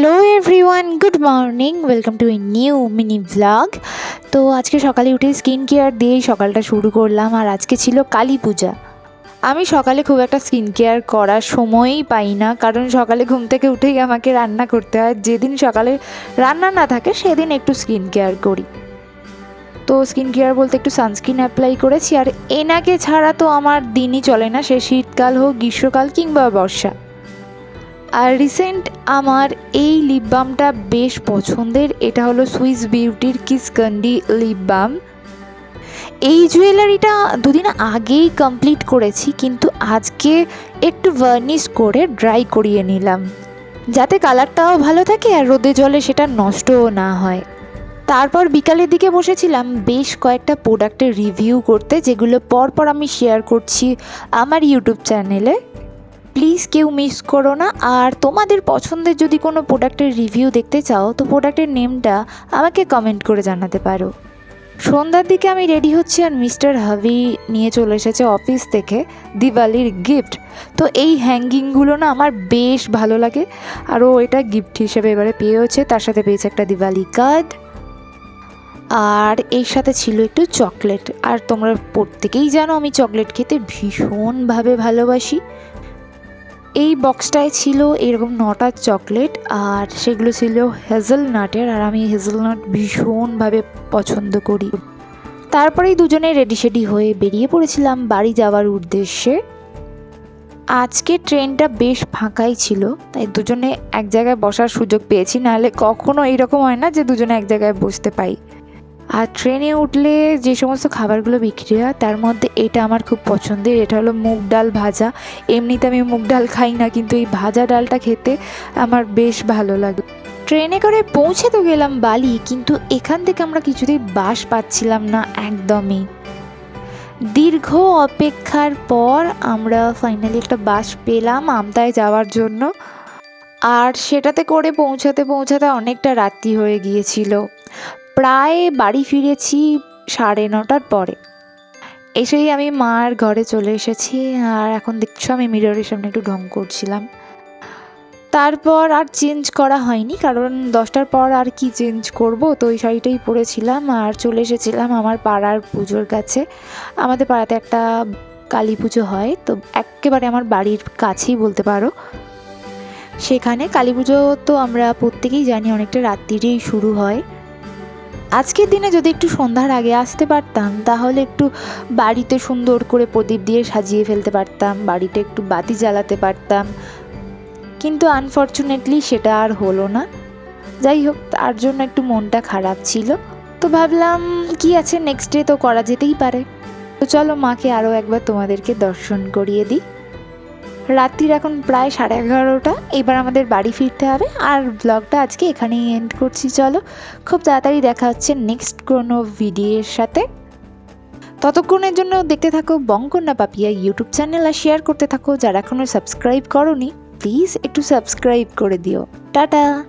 Hello everyone good morning welcome to a new mini vlog তো আজকে সকালে উঠে স্কিন কেয়ার দিয়েই সকালটা শুরু করলাম, আর আজকে ছিল কালী পূজা। আমি সকালে খুব একটা স্কিন কেয়ার করার সময়ই পাই না, কারণ সকালে ঘুম থেকে উঠেই আমাকে রান্না করতে হয়। যেদিন সকালে রান্না না থাকে, সেদিন একটু স্কিন কেয়ার করি। তো স্কিন কেয়ার বলতে একটু সানস্ক্রিন অ্যাপ্লাই করেছি, আর এনাকে ছাড়া তো আমার দিনই চলে না। সে শীতকাল হোক, গ্রীষ্মকাল কিংবা বর্ষা। আর রিসেন্ট আমার এই লিপ বামটা বেশ পছন্দের, এটা হলো সুইস বিউটির কিস কান্ডি লিপ বাম এই জুয়েলারিটা দুদিন আগেই কমপ্লিট করেছি, কিন্তু আজকে একটু ভার্নিশ করে ড্রাই করিয়ে নিলাম। যাতে কালারটাও ভালো থাকে আর রোদে জলে সেটা নষ্টও না হয়। তারপর বিকালের দিকে বসেছিলাম বেশ কয়েকটা প্রোডাক্টের রিভিউ করতে, যেগুলো পরপর আমি শেয়ার করছি আমার ইউটিউব চ্যানেলে প্লিজ কেউ মিস করো না। আর তোমাদের পছন্দের যদি কোনো প্রোডাক্টের রিভিউ দেখতে চাও, তো প্রোডাক্টের নেমটা আমাকে কমেন্ট করে জানাতে পারো। সন্ধ্যার দিকে আমি রেডি হচ্ছি আর মিস্টার হাভি নিয়ে চলে এসেছে অফিস থেকে দিওয়ালির গিফট তো এই হ্যাঙ্গিংগুলো না আমার বেশ ভালো লাগে। আর ও এটা গিফট হিসেবে এবারে পেয়েছে তার সাথে পেয়েছে একটা দিওয়ালি কার্ড আর এর সাথে ছিল একটু চকলেট আর তোমরা প্রত্যেকেই জানো আমি চকলেট খেতে ভীষণভাবে ভালোবাসি। এই বক্সটায় ছিল এরকম নটা চকলেট আর সেগুলো ছিল হেজেলনাটের আর আমি হেজেলনাট ভীষণভাবে পছন্দ করি। তারপরেই দুজনে রেডি সেডি হয়ে বেরিয়ে পড়েছিলাম বাড়ি যাওয়ার উদ্দেশ্যে। আজকে ট্রেনটা বেশ ফাঁকাই ছিল, তাই দুজনে এক জায়গায় বসার সুযোগ পেয়েছি, নাহলে কখনো এরকম হয় না যে দুজনে এক জায়গায় বসতে পাই। আর ট্রেনে উঠলে যে সমস্ত খাবারগুলো বিক্রি হয়, তার মধ্যে এটা আমার খুব পছন্দের। এটা হলো মুগ ডাল ভাজা। এমনিতে আমি মুগ ডাল খাই না, কিন্তু এই ভাজা ডালটা খেতে আমার বেশ ভালো লাগে। ট্রেনে করে পৌঁছে তো গেলাম বালি, কিন্তু এখান থেকে আমরা কিছুতেই বাস পাচ্ছিলাম না একদমই। দীর্ঘ অপেক্ষার পর আমরা ফাইনালি একটা বাস পেলাম আমতায় যাওয়ার জন্য। আর সেটাতে করে পৌঁছাতে পৌঁছাতে অনেকটা রাত্রি হয়ে গিয়েছিল। প্রায় বাড়ি ফিরেছি সাড়ে নটার পরে। এসেই আমি মার ঘরে চলে এসেছি আর এখন দেখছ আমি মিররের সামনে একটু ঢং করছিলাম। তারপর আর চেঞ্জ করা হয়নি কারণ দশটার পর আর কি চেঞ্জ করব? তো ওই শাড়িটাই পরেছিলাম আর চলে এসেছিলাম আমার পাড়ার পুজোর কাছে। আমাদের পাড়াতে একটা কালী পুজো হয়, তো একেবারে আমার বাড়ির কাছেই বলতে পারো। সেখানে কালী পুজো তো আমরা প্রত্যেকেই জানি অনেকটা রাত্রিরেই শুরু হয়। আজকের দিনে যদি একটু সন্ধ্যার আগে আসতে পারতাম, তাহলে একটু বাড়িতে সুন্দর করে প্রদীপ দিয়ে সাজিয়ে ফেলতে পারতাম বাড়িতে একটু বাতি জ্বালাতে পারতাম। কিন্তু আনফর্চুনেটলি সেটা আর হলো না। যাই হোক, তার জন্য একটু মনটা খারাপ ছিল। তো ভাবলাম, কি আছে নেক্সট ডে তো করা যেতেই পারে। তো চলো মাকে আরও একবার তোমাদেরকে দর্শন করিয়ে দিই। রাত্রির এখন প্রায় সাড়ে এগারোটা। এবার আমাদের বাড়ি ফিরতে হবে। আর ব্লগটা আজকে এখানেই এন্ড করছি। চলো, খুব তাড়াতাড়ি দেখা হচ্ছে নেক্সট কোনো ভিডিওর সাথে। ততক্ষণের জন্য দেখতে থাকো বঙ্কন্যা পাপিয়া ইউটিউব চ্যানেল আর শেয়ার করতে থাকো। যারা এখনও সাবস্ক্রাইব করনি প্লিজ একটু সাবস্ক্রাইব করে দিও। টাটা!